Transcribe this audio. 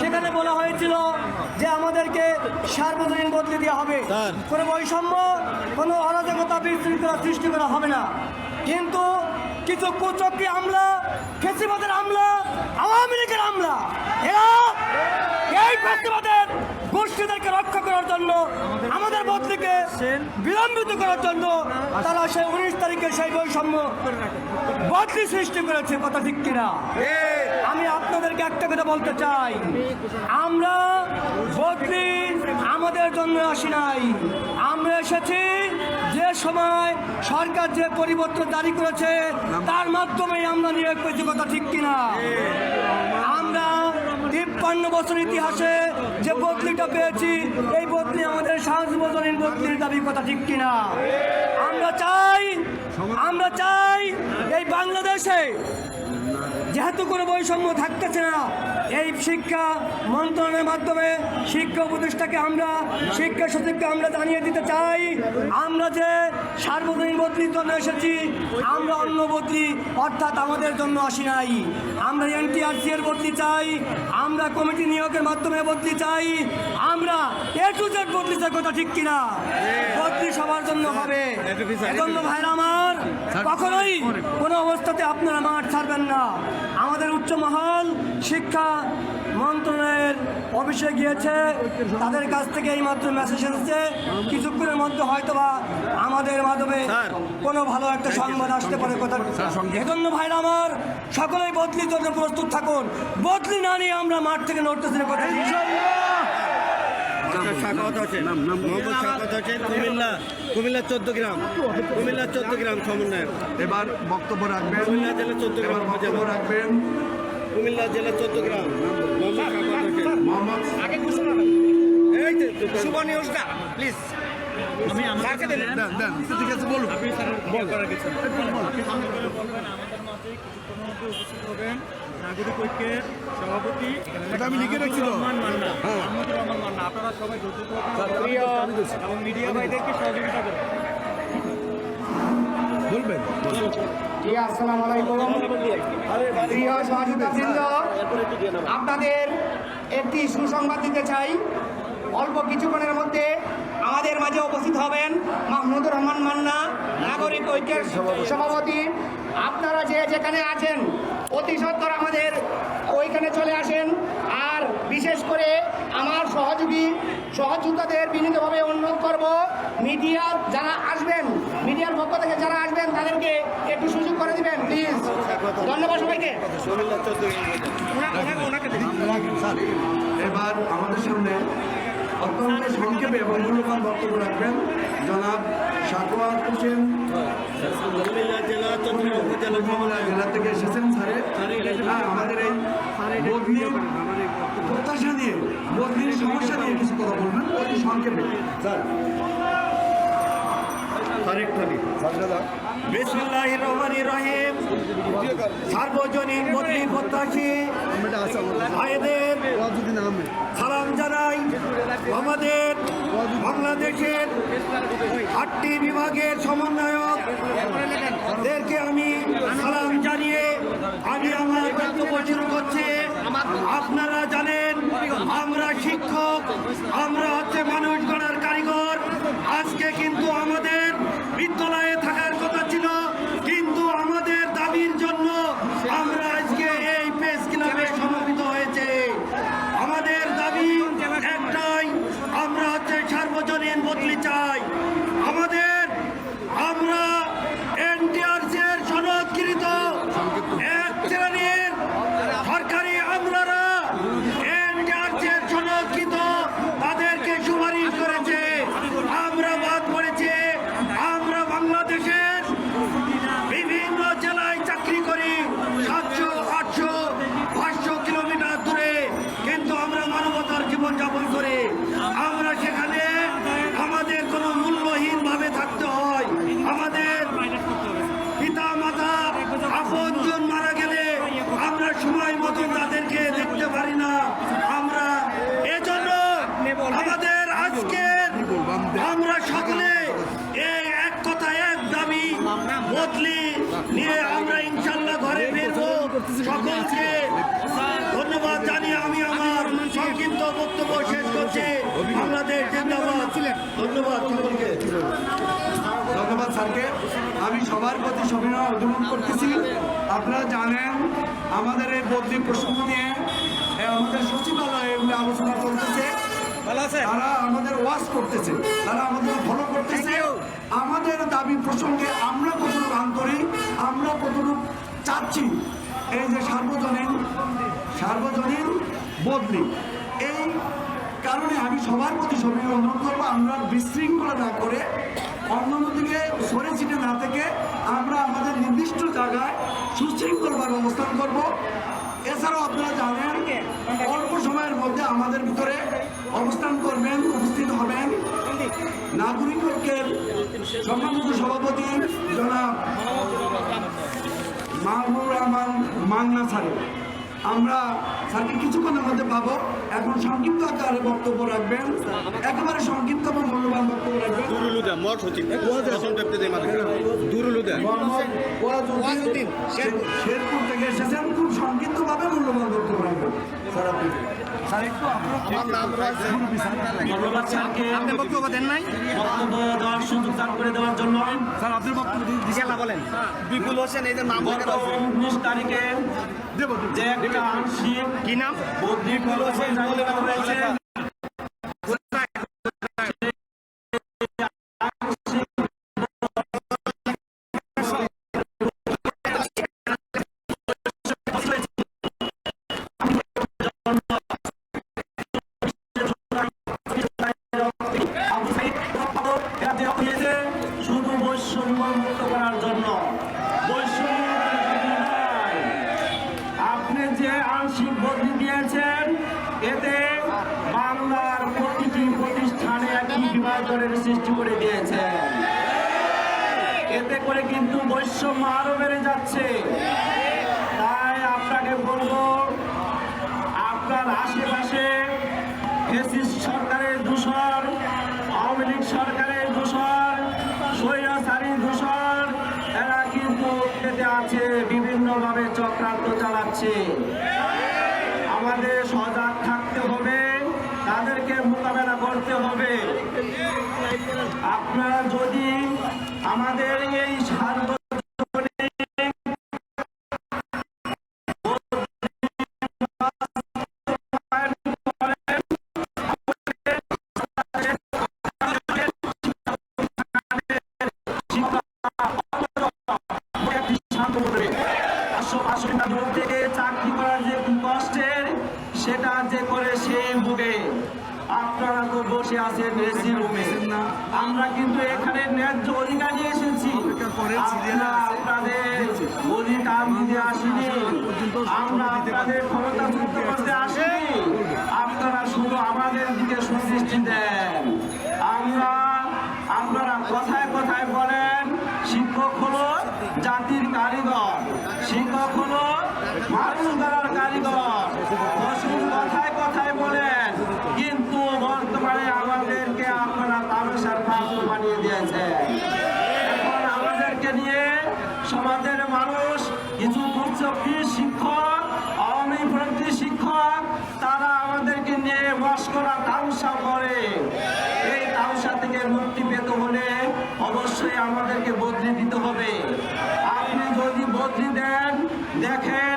সেখানে বলা হয়েছিল যে আমাদেরকে সার্বজনীন বদলি দেওয়া হবে। কোনো বৈষম্য কোনো অরাজকতা বিশৃঙ্খলা সৃষ্টি করা হবে না। কিন্তু কিছু কুচক্রি আমলা ফেসিবাদের আমলা আওয়ামী লীগের আমলা এরা এই ফেসিবাদের গোষ্ঠীদেরকে রক্ষা করার জন্য আমাদের বদলিকে বিলম্বিত করার জন্য তারা সেই উনিশ তারিখে সেই বৈষম্য বদলি সৃষ্টি করেছে কথা ঠিক কিনা? আপনাদেরকে একটা কথা বলতে চাই। আমরা বদলি আমাদের জন্য আসি নাই। আমরা এসেছি যে সময় সরকার যে পরিবর্তন জারি করেছে, তার মাধ্যমেই আমরা নিয়োগ কথা ঠিক কিনা। আমরা তিপ্পান্ন বছর ইতিহাসে যে বদলিটা পেয়েছি, এই বদলি আমাদের সার্বজনীন বদলির দাবি কথা ঠিক কিনা। আমরা চাই আমরা চাই এই বাংলাদেশে যেহেতু কোনো বৈষম্য থাকতেছে না এই শিক্ষা মন্ত্রণালয়ের মাধ্যমে শিক্ষা উপদেষ্টাকে আমরা শিক্ষা সচিবকে আমরা জানিয়ে দিতে চাই আমরা যে সার্বজনীন বদলির জন্য এসেছি আমরা অন্য বদলি অর্থাৎ আমাদের জন্য আসি নাই আমরা এনটিআরসি এর বদলি চাই আমরা কমিটি নিয়োগের মাধ্যমে বদলি চাই আমরা এ টু জেড বদলি চাই কথা ঠিক কিনা বদলি সবার জন্য হবে এজন্য ভাইরা আমার কখনোই কোনো অবস্থাতে আপনারা মাঠ ছাড়বেন না। আমাদের উচ্চ মহল শিক্ষা মন্ত্রণালয়ের অফিসে গিয়েছে। তাদের কাছ থেকে এই মাত্র মেসেজ এসেছে। কিছুক্ষণের মধ্যে হয়তোবা আমাদের মাধ্যমে কোনো ভালো একটা সংবাদ আসতে পারে কথা। এজন্য ভাইরা আমার সকলেই বদলির জন্য প্রস্তুত থাকুন। বদলি না নিয়ে আমরা মাঠ থেকে নড়তেছি কথা। শাখাওয়াত হোসেন মোহাম্মদ শাখাওয়াত হোসেন কুমিল্লা কুমিল্লা চোদ্দ গ্রাম কুমিল্লা চোদ্দ গ্রাম সমন্বয়ক। এবার বক্তব্য রাখবেন। কুমিল্লা জেলা চোদ্দ গ্রাম বক্তব্য রাখবেন। কুমিল্লা জেলা চোদ্দ গ্রাম। মোহাম্মদ শাখাওয়াত হোসেন মোহাম্মদ এই শুভ নিউজটা প্লিজ আমি আমাকে দেন। দেন। দেন ঠিক আছে বলুন। নাগরিক ঐক্যের সভাপতি আমি লিখে রাখছি মান্না আপনারা সবাই এবং মিডিয়া ভাইদেরকে সহযোগিতা করুন। বলবেন। জি আসসালামু আলাইকুম। প্রিয় সহযোগিতাবৃন্দ আপনাদের একটি সুসংবাদ দিতে চাই। অল্প কিছুক্ষণের মধ্যে আমাদের মাঝে উপস্থিত হবেন মাহমুদুর রহমান মান্না নাগরিক ঐক্যের সভাপতি। আপনারা যে যেখানে আছেন অতি সত্তর আমাদের ওইখানে চলে আসেন। বিশেষ করে আমার সহযোগী সহযোদ্ধাদের বিনীতভাবে অনুরোধ করব মিডিয়া যারা আসবেন মিডিয়ার পক্ষ থেকে যারা আসবেন তাদেরকে একটু সুযোগ করে দিবেন প্লিজ ধন্যবাদ সবাইকে। এবার আমাদের সামনে অত্যন্ত সংক্ষেপে এবং মূল্যবান বক্তব্য রাখবেন জনাব সাকোয়াত হোসেন। জেলা থেকে এসেছেন স্যারে। হ্যাঁ আমাদের এই প্রত্যাশা নিয়ে বদলির সমস্যা নিয়ে কিছু কথা বলবেন অতি সংক্ষেপে। স্যার। বিসমুল্লাহ রহমান রহিম। সার্বজনীন বদলি প্রত্যাশী। ভাইদের সালাম জানাই আমাদের বাংলাদেশের আটটি বিভাগের সমন্বয়ক। দেরকে আমি সালাম জানিয়ে আমি আমার বক্তব্য শুরু আপনারা জানেন আমরা শিক্ষক আমরা হচ্ছে মানুষ গড়ার কারিগর। আজকে বলে এক কথা এক দাবি, বদলি নিয়ে আমরা ইনশাল্লাহ ঘরে ফিরবো। সকলকে ধন্যবাদ জানিয়ে আমি আমার সংক্ষিপ্ত বক্তব্য শেষ করছি। জিন্দাবাদ। ধন্যবাদ সকলকে। ধন্যবাদ স্যারকে। আমি সবার প্রতি সবিনয় অভিমান করতেছি। আপনারা জানেন, আমাদের এই বদলি প্রসঙ্গ নিয়ে আমাদের সচিবালয়ে আলোচনা করতেছি। তারা আমাদের ওয়াশ করতেছে তারা আমাদের ফলো করতেছে। আমাদের দাবি প্রসঙ্গে আমরা কতটুকু আন্তরিক আমরা কতটুকু চাচ্ছি? এই যে সার্বজনীন সার্বজনীন বদলি। এই কারণে আমি সবার প্রতি সবিনয় অনুরোধ করব আমরা বিশৃঙ্খলা না করে অন্যদিকে সরে ছিটে না থেকে আমরা আমাদের নির্দিষ্ট জায়গায় সুশৃঙ্খলভাবে অবস্থান করব। এছাড়াও আপনারা জানেন অল্প সময়ের মধ্যে আমাদের ভিতরে অবস্থান করবেন উপস্থিত হবেন। নাগরিক ঐক্যের সম্মানিত সভাপতি জনাব মাহবুব রহমান মান্না স্যারের আমরা স্যারকে কিছুক্ষণের মধ্যে পাবো। এখন সংক্ষিপ্ত আকারে বক্তব্য রাখবেন। একেবারে সংক্ষিপ্ত এবং মূল্যবান বক্তব্য রাখবেন। দুরুলুদা ওয়াজউদ্দিন শের- শেরপুর থেকে এসেছেন। খুব সংক্ষিপ্তভাবে মূল্যবান বক্তব্য রাখবেন। স্যার আপনি ধন্যবাদ স্যারকে। বক্তব্য দেন নাই? বক্তব্য দেওয়ার সুযোগ দান করে দেওয়ার জন্য। স্যার আপনি বক্তব্য বলেন। বিপুল হোসেন এই যে নাম উনিশ তারিখে যে একটা আংশিক কি নাম? বিপুল হোসেন করে দিয়েছেন। এতে করে কিন্তু বৈষম্য আরও বেড়ে যাচ্ছে। তাই আপনাকে বলব, আপনার আশেপাশে সরকারের দূষণ আওয়ামী লীগ সরকারের দূষণ স্বৈরাচারী দূষণ এরা কিন্তু পেতে আছে, বিভিন্নভাবে চক্রান্ত চালাচ্ছে আমাদের সজাগ থাকতে হবে তাদেরকে মোকাবেলা করতে হবে আপনারা যদি আমাদের এই থেকে চাকরি করার যে কষ্টের সেটা যে করে সেই ভুগে আপনারা তো বসে আছেন এসি রুমে আমরা কিন্তু এখানে ন্যায্য অধিকার নিয়ে এসেছি। আপনাদের অধিকার নিতে আসিনি। আমরা আপনাদের ক্ষমতা করতে আসেনি। আপনারা শুধু আমাদের দিকে সুদৃষ্টি দেন আমরা আপনারা কথায় কথায় বলেন শিক্ষক হলো জাতির কারিগর শিক্ষক হলো মানুষ গড়ার কারিগর ফসল কথায় কথায় বলেন কিন্তু বর্তমানে আমাদেরকে আপনারা তামসার পাত্র বানিয়ে দিয়েছেন এখন আমাদেরকে নিয়ে সমাজের মানুষ, কিছু দুর্চক্রী শিক্ষক পন্থী শিক্ষক, তারা আমাদেরকে নিয়ে মস্করা তামসা করে। এই তামসা থেকে মুক্তি পেতে হলে অবশ্যই আমাদেরকে বদলি দিতে হবে। আপনি যদি বদলি দেন, দেখেন